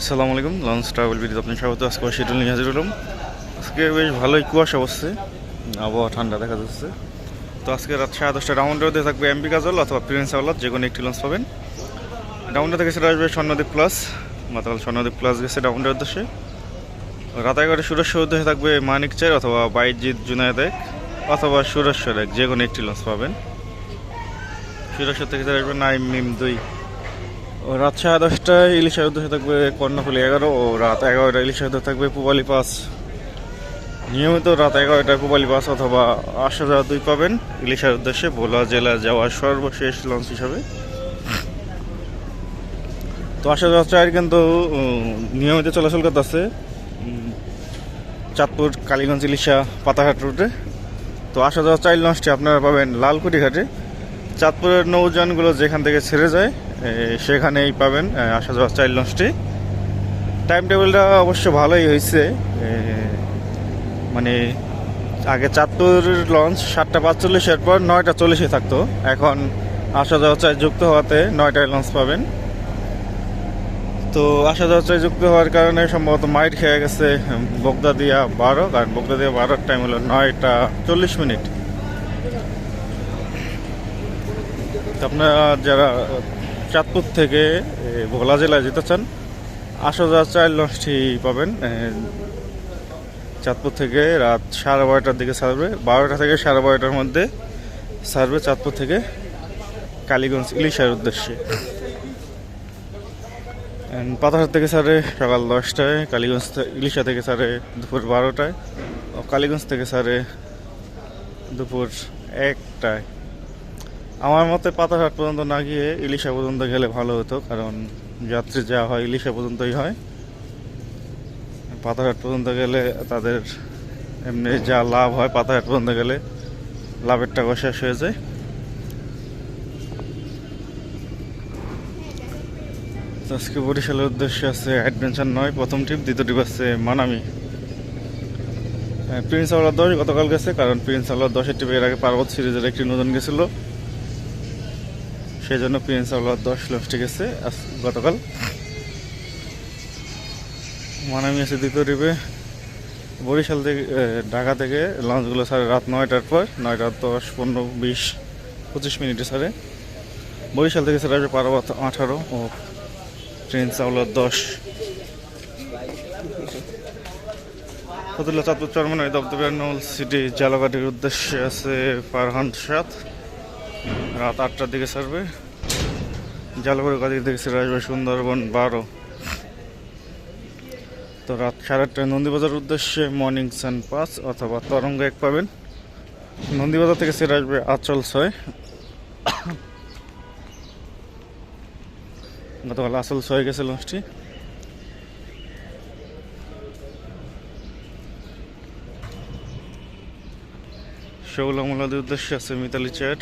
আসসালামু আলাইকুম launch travel বিডিতে আপনি স্বাগত। আজকে শিডিউল নিয়ে হাজির হলাম। আজকে বেশ ভালোই কুয়াশা বসছে, আবহাওয়া ঠান্ডা দেখা যাচ্ছে। তো আজকে রাত সাড়ে দশটা রাউন্ড রোডে থাকবে এমপি কাজল অথবা প্রিন্স আওলাদ যে কোনো একটি লঞ্চ পাবেন। রাউন্ডে থেকে সেটা আসবে স্বর্ণদ্বীপ প্লাস গতকাল স্বর্ণদ্বীপ প্লাস গেছে রাউন্ডের উদ্দেশ্যে রাত এগারোটা সুরেশ্বর উদ্দেশ্যে থাকবে মানিক চার অথবা বাইজিৎ জুনায়দ এক, অথবা সুরেশ্বর এক, যে কোনো একটি লঞ্চ পাবেন। সুরেশ্বর থেকে সেটা আসবে নাইম মিম দুই। রাত সাড়ে দশটায় ইলিশের উদ্দেশ্যে থাকবে কর্ণফুলি এগারো, ও রাত এগারোটা ইলিশের উদ্দেশ্যে থাকবে পুবালি পাস নিয়মিত রাত এগারোটায় পুবালি পাস অথবা আসা যাওয়া দুই পাবেন ইলিশের উদ্দেশ্যে ভোলা জেলা যাওয়ার সর্বশেষ লঞ্চ হিসাবে। তো আসা যাওয়া কিন্তু নিয়মিত চলাচল করতেছে চাঁদপুর, কালীগঞ্জ, ইলিশা পাতাঘাট রুটে তো আসা যাওয়া চাইল লঞ্চটি আপনারা পাবেন লালকুটি ঘাটে চাঁদপুরের নৌযানগুলো যেখান থেকে ছেড়ে যায় সেখানেই পাবেন আসা যাওয়া চাইল লঞ্চটি। টাইম টেবিলটা অবশ্য ভালোই হয়েছে মানে আগে চাঁদপুর লঞ্চ সাতটা পাঁচচল্লিশের পর নয়টা চল্লিশে থাকতো। এখন আসা যাওয়া চাই যুক্ত হওয়াতে নয়টায় লঞ্চ পাবেন। তো আসা যাওয়া চাই যুক্ত হওয়ার কারণে সম্ভবত মাইট খেয়ে গেছে বগদা দিয়া বারো, কারণ বগদা দিয়া বারোর টাইম হলো নয়টা চল্লিশ মিনিট। আপনারা যারা চাঁদপুর থেকে ভোলা জেলায় যেতে চান, আসা যাওয়া চার লঞ্চটি পাবেন চাঁদপুর থেকে রাত সাড়ে বারোটার দিকে ছাড়বে বারোটা থেকে সাড়ে বারোটার মধ্যে ছাড়বে চাঁদপুর থেকে কালীগঞ্জ ইলিশার উদ্দেশ্যে। পাতাহাট থেকে ছাড়ে সকাল দশটায়, কালীগঞ্জ ইলিশা থেকে ছাড়ে দুপুর বারোটায় কালীগঞ্জ থেকে ছাড়ে দুপুর একটায়। আমার মতে পাতাঘাট পর্যন্ত না গিয়ে ইলিশা পর্যন্ত গেলে ভালো হতো, কারণ যাত্রী যা হয় ইলিশা পর্যন্তই হয়। পাতাঘাট পর্যন্ত গেলে তাদের এমনি যা লাভ হয় পাতাঘাট পর্যন্ত গেলে লাভের টাকা শেষ হয়ে যায়। আজকে বরিশালের উদ্দেশ্যে আছে অ্যাডভেঞ্চার নয়, প্রথম ট্রিপ দ্বিতীয় ট্রিপ আছে মানামি। প্রিন্স আওয়ার দশ, গতকাল গেছে, কারণ প্রিন্স আওয়ার দশের ট্রিপে এর আগে পার্বত সিরিজের একটি নতুন গেছিল। সেই জন্য প্রিন্স আওয়ার দশ লঞ্চটি গেছে। গতকাল মানামি আছে দ্বিতীয় ট্রিপে বরিশাল থেকে ঢাকা থেকে লঞ্চগুলো ছাড়ে রাত নয়টার পর, নয়টা দশ, পনেরো, বিশ, পঁচিশ মিনিটে ছাড়ে বরিশাল থেকে ছাড়া আসবে পার্বত আঠারো ও ট্রেন চাউলার দশ। ফতুল্লা চাঁদপুর চরমনাই দপ্তর সিটি জালাঘাটের উদ্দেশ্যে আছে ফারহান সাত রাত আটটার দিকে ছাড়বে। জালগড় কাদির দিকে ছেড়ে আসবে সুন্দরবন বারো। তো রাত সাড়ে আটটায় নন্দীবাজার উদ্দেশ্যে মর্নিং সান পাঁচ অথবা তরঙ্গ এক পাবেন। নন্দীবাজার থেকে ছেড়ে আসবে আচল ছয়। গতকাল আসল ছয় গেছে লঞ্চটি শৌলা মোলাদের উদ্দেশ্যে আছে মিতালি চ্যাট।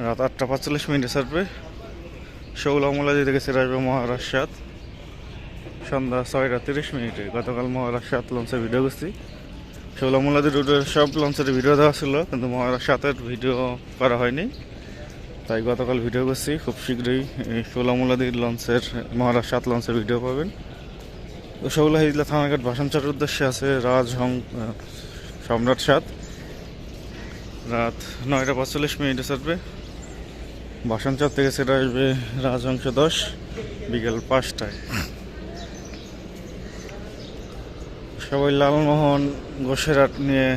রাত আটটা পাঁচচল্লিশ মিনিটে ছাড়বে। শৌলা মোলাদি থেকে ছেড়ে আসবে মহারাষ্ট্রাত। সন্ধ্যা ছয়টা তিরিশ মিনিটে। গতকাল মহারাষ্ট্রাত লঞ্চের ভিডিও করছি শৌলা মোলাদি রুটের সব লঞ্চের ভিডিও দেওয়া ছিল, কিন্তু মহারাষ্ট্রাতের ভিডিও করা হয়নি। তাই গতকাল ভিডিও করছি। খুব শীঘ্রই এই ষোলামুলাদির লঞ্চের মহারাজ সাত লঞ্চের ভিডিও পাবেন। তো শৌলা হিজলা থানাঘাট ভাষণচারের উদ্দেশ্যে আছে রাজ হং সম্রাট সাত। রাত নয়টা পাঁচচল্লিশ মিনিটে ছাড়বে। ভাষণচার থেকে সেটা আসবে রাজহংস দশ বিকেল পাঁচটায়। সবাই লালমোহন গোসেরাট নিয়ে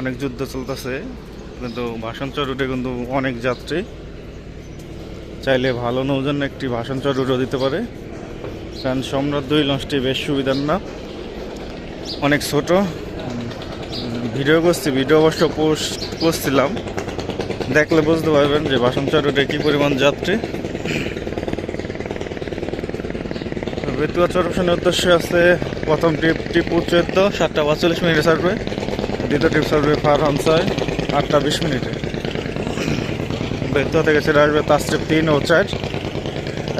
অনেক যুদ্ধ চলতেছে, কিন্তু ভাষণচর রুটে কিন্তু অনেক যাত্রী। চাইলে ভালো নৌজন্য একটি ভাষণচর রুটও দিতে পারে। কারণ সম্রাট দুই লঞ্চটি বেশ সুবিধার না। অনেক ছোট। ভিডিও করছি, ভিডিও অবশ্য পোস্ট করছিলাম। দেখলে বুঝতে পারবেন যে ভাষণচর রুটে কী পরিমাণ যাত্রী। বেতুয়া চরপশনের উদ্দেশ্যে আছে প্রথম ট্রিপ টিপু চোদ্দ, সাতটা পাঁচচল্লিশ মিনিটে ছাড়বে। দ্বিতীয় ট্রিপ ছাড়বে ফারহান ছয়, আটটা বিশ মিনিটে। বেতুয়া থেকে ছেড়ে আসবে তাস্ট্রিপ তিন ও চার।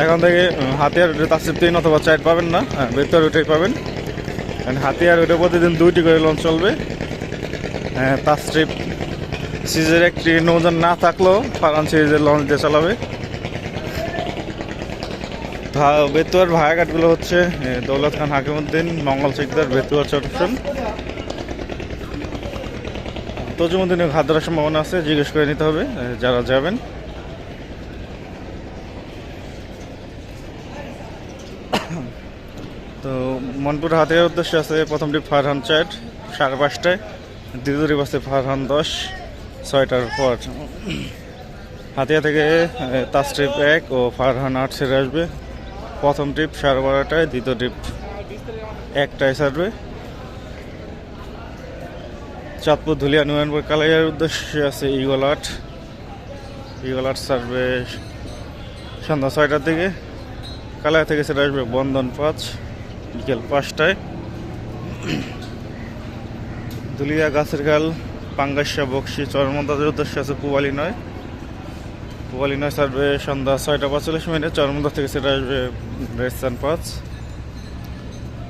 এখন থেকে হাতিয়ার রুটে তাস্ট্রিপ তিন অথবা চার পাবেন না। হ্যাঁ বেতুয়া রুটেই পাবেন। হাতিয়ার রুটে প্রতিদিন দুইটি করে লঞ্চ চলবে। হ্যাঁ তাস্ট্রিপ সিজের একটি নৌযান না থাকলেও ফারান সিরিজের লঞ্চ দিয়ে চালাবে। বেতুয়ার ভায়াঘাটগুলো হচ্ছে দৌলত খান হাকিমুদ্দিন মঙ্গল সিকদার বেতুয়া চট্টগ্রাম তজুমুদ্দিনে ঘাট ধরার সম্ভাবনা আছে, জিজ্ঞেস করে নিতে হবে যারা যাবেন। তো মনপুর হাতের উদ্দেশ্যে আছে প্রথমটি ফারহান চার, সাড়ে পাঁচটায়। দ্বিতীয়টি আছে ফারহান দশ। ছয়টার পর হাতিয়া থেকে তাস ট্রিপ এক ও ফারহান আট ছেড়ে আসবে। প্রথম ট্রিপ সাড়ে বারোটায়, দ্বিতীয় ট্রিপ একটায় ছাড়বে। চাঁদপুর ধুলিয়া নুয়ানপুর কালাইয়ার উদ্দেশ্যে আছে ইগল আট ইগল আট ছাড়বে সন্ধ্যা ছয়টার দিকে। কালাইয়া থেকে সেটা আসবে বন্ধন পাঁচ, বিকেল পাঁচটায়। ধুলিয়া গাছের গাল পাঙ্গাসা বক্সি চরমন্দাদের উদ্দেশ্যে আছে পুবালি নয়। পুবালি নয় ছাড়বে সন্ধ্যা ছয়টা পঁয়তাল্লিশ মিনিটে চরমন্দা থেকে সেটা আসবে রেস্তান পাঁচ।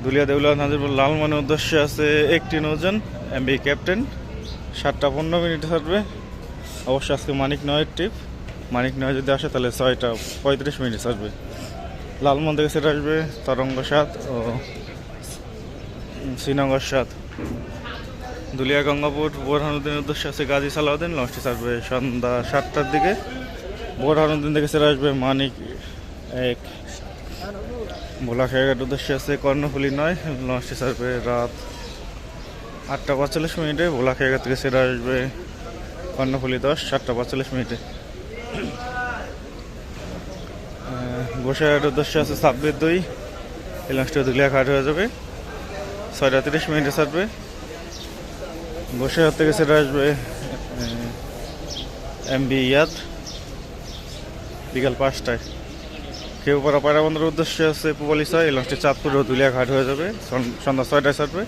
দুলিয়া দেউলা, নাজিরপুর লালমানের উদ্দেশ্যে আছে একটি নৌজন এমবি ক্যাপ্টেন। সাতটা পনেরো মিনিট ছাড়বে। অবশ্য আজকে মানিক নয়ের ট্রিপ মানিক নয় যদি আসে, তাহলে ছয়টা পঁয়ত্রিশ মিনিট ছাড়বে। লালমন থেকে সেটা আসবে তরঙ্গ সাত ও শ্রীনগর সাত। দুলিয়া গঙ্গাপুর বোরহানুদ্দিনের উদ্দেশ্যে আছে গাজী সালাউদ্দিন। লঞ্চটি ছাড়বে সন্ধ্যা সাতটার দিকে। বোরহানুদ্দিন থেকে সেটা আসবে মানিক এক। ভোলা খেয়াঘাট উদ্দেশ্যে আছে কর্ণফুলি নয়। লঞ্চটি ছাড়বে রাত আটটা পঁয়তাল্লিশ মিনিটে। ভোলা খেয়াঘাট থেকে সেটা আসবে কর্ণফুলি দশ, সাতটা পঁয়তাল্লিশ মিনিটে। গোসাইয়ের উদ্দেশ্যে আছে ছাব্বিশ দুই। এই লঞ্চটা দুলিয়া ঘাট হয়ে যাবে। ছয়টা তিরিশ মিনিটে ছাড়বে গোসাইয়ার থেকে সেটা আসবে এমবি ইয়াদ। বিকাল পাঁচটায়। কেউ পাড়া পায়রা বন্দরের উদ্দেশ্যে আছে পুবালিসা, এই লঞ্চটি চাঁদপুর ও দুলিয়া ঘাট হয়ে যাবে। সন- সন্ধ্যা ছয়টায় ছাড়বে।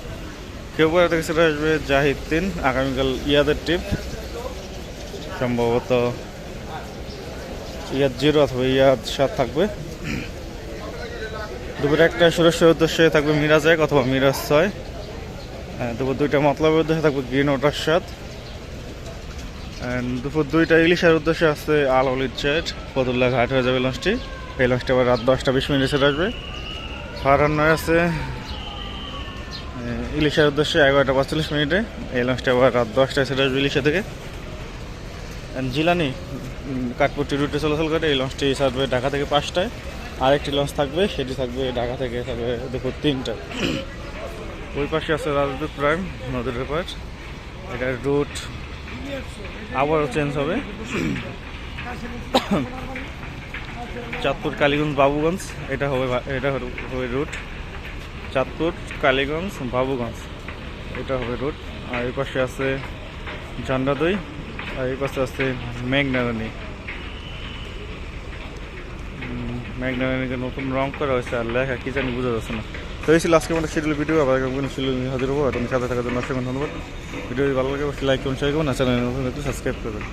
কেউ পাড়া থেকে সেটা আসবে জাহিদ তিন, আগামীকাল ইয়াদের ট্রিপ। সম্ভবত ইয়াদ জিরো অথবা ইয়াদ সাত থাকবে। দুপুর একটা সুরেশের উদ্দেশ্যে থাকবে মিরাজ এক অথবা মিরাজ ছয়। দুপুর দুইটা মতলবের উদ্দেশ্যে থাকবে গ্রিন সাত And দুপুর দুইটা ইলিশের উদ্দেশ্যে আছে আল অলির চেট ফতুল্লা ঘাট হয়ে যাবে লঞ্চটি। এই লঞ্চটি আবার রাত দশটা বিশ মিনিটে ছেড়ে আসবে। ফারহান নয় আছে ইলিশের উদ্দেশ্যে এগারোটা পঁয়তাল্লিশ মিনিটে। এই লঞ্চটি আবার রাত দশটায় ছেড়ে আসবে ইলিশা থেকে। And জিলানি উম, কাঠপুরটি রুটে চলাচল করে এই লঞ্চটি ছাড়বে ঢাকা থেকে পাঁচটায়। আরেকটি লঞ্চ থাকবে সেটি থাকবে ঢাকা থেকে ছাড়বে দুপুর তিনটায়। ওই পাশে আছে রাজদূত প্রাইম নদীর পার এটার রুট আবারও চেঞ্জ হবে। চাঁদপুর কালীগঞ্জ বাবুগঞ্জ, এটা হবে এটা হবে- রুট চাঁদপুর কালীগঞ্জ বাবুগঞ্জ, এটা হবে রুট আর এই পাশে আছে ঝান্ডাদই, আর এই পাশে আছে মেঘনারানি মেঘনারানিকে নতুন রং করা হয়েছে, আর লেখা কি জানি বোঝা যাচ্ছে না। তো এই ছিল আজকে আমাদের শিডিউল ভিডিও আবার কোনো শিডিউল নিয়ে হাজির হব। এবং সাথে থাকার জন্য অসংখ্য ধন্যবাদ। ভিডিও ভালো লাগে লাইক করুন শেয়ার করুন আর চ্যানেল সাবস্ক্রাইব করবেন।